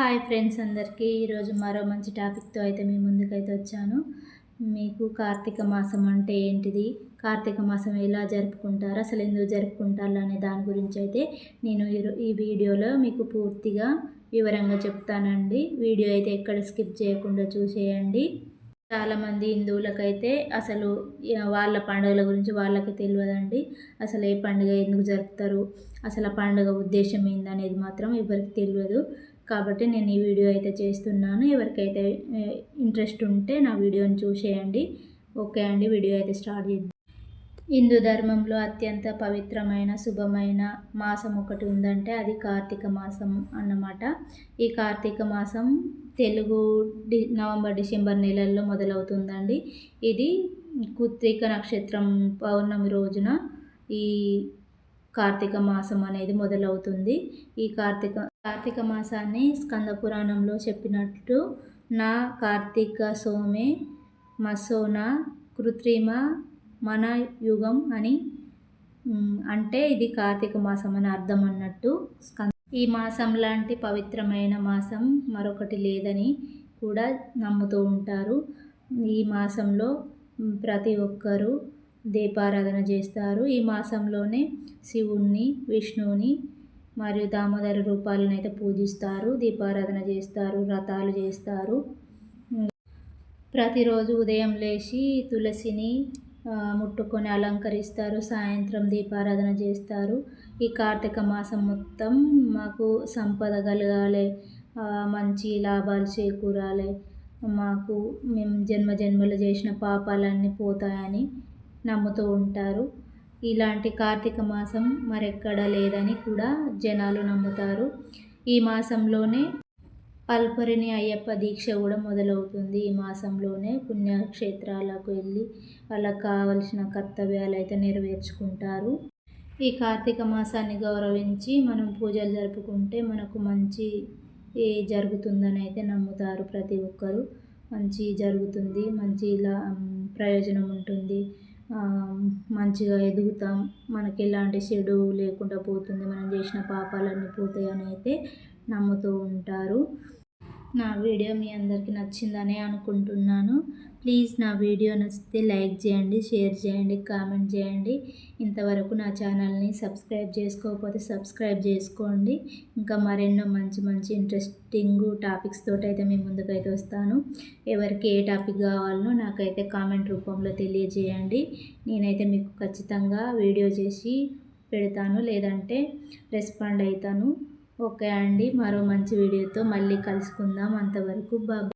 Hi friends అందరికీ. ఈరోజు మరో మంచి టాపిక్తో అయితే మీ ముందుకైతే వచ్చాను. మీకు కార్తీక మాసం అంటే ఏంటిది? కార్తీక మాసం ఎలా జరుపుకుంటారు? అసలు ఎందుకు జరుపుకుంటారు? అనే దాని గురించి అయితే నేను ఈ వీడియోలో మీకు పూర్తిగా వివరంగా చెప్తానండి. వీడియో అయితే ఎక్కడ స్కిప్ చేయకుండా చూసేయండి. చాలామంది హిందువులకైతే అసలు వాళ్ళ పండుగల గురించి వాళ్ళకి తెలియదండి. అసలు ఏ పండుగ ఎందుకు జరుపుతారు? అసలు ఆ పండుగ ఉద్దేశం ఏందనేది మాత్రం ఎవరికి తెలియదు. కాబట్టి నేను ఈ వీడియో అయితే చేస్తున్నాను. ఎవరికైతే ఇంట్రెస్ట్ ఉంటే నా వీడియోని చూసేయండి. ఓకే అండి వీడియో అయితే స్టార్ట్ చేద్దాం. హిందూ ధర్మంలో అత్యంత పవిత్రమైన శుభమైన మాసం ఒకటి ఉందంటే అది కార్తీక మాసం అన్నమాట. ఈ కార్తీక మాసం తెలుగు డి నవంబర్ డిసెంబర్ నెలల్లో మొదలవుతుందండి. ఇది కుత్రిక నక్షత్రం పౌర్ణమి రోజున ఈ కార్తీక మాసం అనేది మొదలవుతుంది. ఈ కార్తీక కార్తీక మాసాన్ని స్కంద పురాణంలో చెప్పినట్టు నా కార్తీక సోమే మసోన కృత్రిమ మన యుగం అని అంటే ఇది కార్తీక మాసం అని అర్థం అన్నట్టు ఈ మాసం లాంటి పవిత్రమైన మాసం మరొకటి లేదని కూడా నమ్ముతూ ఉంటారు. ఈ మాసంలో ప్రతి ఒక్కరూ దీపారాధన చేస్తారు. ఈ మాసంలోనే శివుణ్ణి విష్ణువుని మరియు దామోదర రూపాలను అయితే పూజిస్తారు. దీపారాధన చేస్తారు వ్రతాలు చేస్తారు. ప్రతిరోజు ఉదయం లేచి తులసిని ముట్టుకొని అలంకరిస్తారు. సాయంత్రం దీపారాధన చేస్తారు. ఈ కార్తీక మాసం మొత్తం మాకు సంపద కలగాలి. మంచి లాభాలు చేకూరాలి. మాకు మేము జన్మ జన్మలు చేసిన పాపాలన్నీ పోతాయని నమ్ముతూ ఉంటారు. ఇలాంటి కార్తీక మాసం మరెక్కడా లేదని కూడా జనాలు నమ్ముతారు. ఈ మాసంలోనే పల్పరిని అయ్యప్ప దీక్ష కూడా మొదలవుతుంది. ఈ మాసంలోనే పుణ్యక్షేత్రాలకు వెళ్ళి వాళ్ళకు కావలసిన కర్తవ్యాలు అయితే నెరవేర్చుకుంటారు. ఈ కార్తీక మాసాన్ని గౌరవించి మనం పూజలు జరుపుకుంటే మనకు మంచి జరుగుతుందని అయితే నమ్ముతారు ప్రతి ఒక్కరు. మంచి జరుగుతుంది మంచి ఇలా ప్రయోజనం ఉంటుంది. మంచిగా ఎదుగుతాం. మనకి ఎలాంటి చెడు లేకుండా పోతుంది. మనం చేసిన పాపాలన్నీ పోతాయని అయితే నమ్ముతూ ఉంటారు. నా వీడియో మీ అందరికీ నచ్చిందని అనుకుంటున్నాను. ప్లీజ్ నా వీడియో నచ్చితే లైక్ చేయండి షేర్ చేయండి కామెంట్ చేయండి. ఇంతవరకు నా ఛానల్ని సబ్స్క్రైబ్ చేసుకోకపోతే సబ్స్క్రైబ్ చేసుకోండి. ఇంకా మరెన్నో మంచి మంచి ఇంట్రెస్టింగ్ టాపిక్స్ తోటైతే అయితే మీ ముందుకైతే వస్తాను. ఎవరికి ఏ టాపిక్ కావాలనో నాకైతే కామెంట్ రూపంలో తెలియజేయండి. నేనైతే మీకు ఖచ్చితంగా వీడియో చేసి పెడతాను లేదంటే రెస్పాండ్ అవుతాను ఓకే అండి మరో మంచి వీడియోతో మళ్ళీ కలుసుకుందాం. అంతవరకు బాబా